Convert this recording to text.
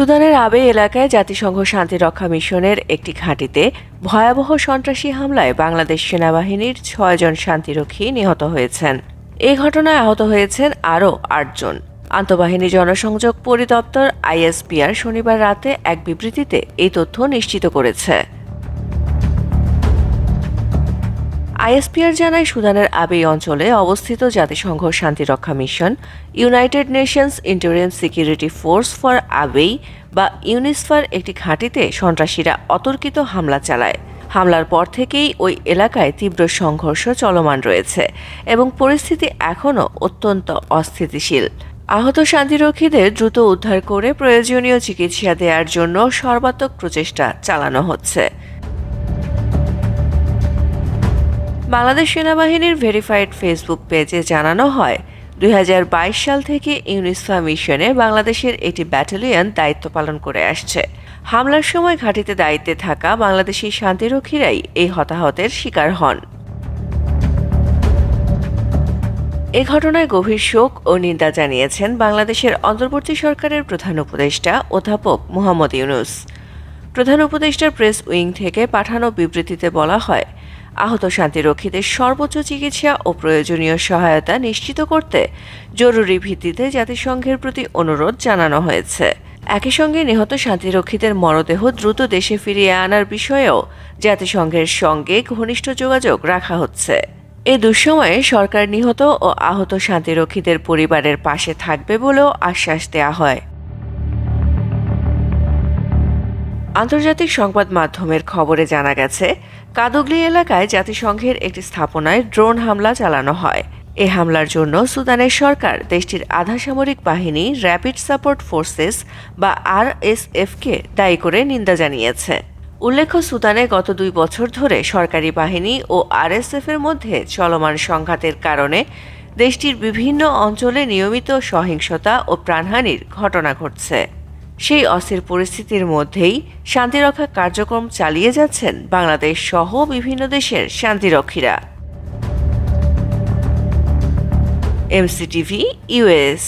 সুদানের আবে এলাকায় জাতিসংঘ শান্তিরক্ষা মিশনের একটি ঘাঁটিতে ভয়াবহ সন্ত্রাসী হামলায় বাংলাদেশ সেনাবাহিনীর ছয়জন শান্তিরক্ষী নিহত হয়েছেন। এই ঘটনায় আহত হয়েছেন আরও আটজন। আন্তঃবাহিনী জনসংযোগ পরিদপ্তর আইএসপিআর শনিবার রাতে এক বিবৃতিতে এই তথ্য নিশ্চিত করেছে। আইএসপিআর জানায় সুদানের আবেই অঞ্চলে অবস্থিত জাতিসংঘ শান্তিরক্ষা mission, United Nations interim security force for Abyei বা ইউনিসফার একটি ঘাঁটিতে সন্ত্রাসীরা অতর্কিত হামলা চালায়। হামলার পর থেকেই ওই এলাকায় তীব্র সংঘর্ষ চলমান রয়েছে এবং পরিস্থিতি এখনও অত্যন্ত অস্থিতিশীল। আহত শান্তিরক্ষীদের দ্রুত উদ্ধার করে প্রয়োজনীয় চিকিৎসা দেওয়ার জন্য সর্বাত্মক প্রচেষ্টা চালানো হচ্ছে। বাংলাদেশ সেনাবাহিনীর ভেরিফাইড ফেসবুক পেজে জানানো হয়, দুই হাজার বাইশ সাল থেকে ইউনিসফা মিশনে বাংলাদেশের একটি ব্যাটালিয়ন দায়িত্ব পালন করে আসছে। হামলার সময় ঘাঁটিতে দায়িত্বে থাকা বাংলাদেশি শান্তিরক্ষীরাই এই হতাহতের শিকার হন। এ ঘটনায় গভীর শোক ও নিন্দা জানিয়েছেন বাংলাদেশের অন্তর্বর্তী সরকারের প্রধান উপদেষ্টা অধ্যাপক মোহাম্মদ ইউনুস। প্রধান উপদেষ্টার প্রেস উইং থেকে পাঠানো বিবৃতিতে বলা হয়, আহত শান্তিরক্ষীদের সর্বোচ্চ চিকিৎসা ও প্রয়োজনীয় সহায়তা নিশ্চিত করতে জরুরি ভিত্তিতে জাতিসংঘের প্রতি অনুরোধ জানানো হয়েছে। একই সঙ্গে নিহত শান্তিরক্ষীদের মরদেহ দ্রুত দেশে ফিরিয়ে আনার বিষয়েও জাতিসংঘের সঙ্গে ঘনিষ্ঠ যোগাযোগ রাখা হচ্ছে। এ দুঃসময়ে সরকার নিহত ও আহত শান্তিরক্ষীদের পরিবারের পাশে থাকবে বলেও আশ্বাস দেওয়া হয়। আন্তর্জাতিক সংবাদ মাধ্যমের খবরে জানা গেছে, কাদগলি এলাকায় জাতিসংঘের একটি স্থাপনায় ড্রোন হামলা চালানো হয়। এ হামলার জন্য সুদানের সরকার, দেশটির আধা সামরিক বাহিনী, র্যাপিড সাপোর্ট ফোর্সেস বা আরএসএফকে দায়ী করে নিন্দা জানিয়েছে। উল্লেখ্য, সুদানে গত দুই বছর ধরে সরকারি বাহিনী ও আরএসএফ এর মধ্যে চলমান সংঘাতের কারণে দেশটির বিভিন্ন অঞ্চলে নিয়মিত সহিংসতা ও প্রাণহানির ঘটনা ঘটছে। সেই অস্থির পরিস্থিতির মধ্যেই শান্তিরক্ষা কার্যক্রম চালিয়ে যাচ্ছেন বাংলাদেশ সহ বিভিন্ন দেশের শান্তিরক্ষীরা। MCTV US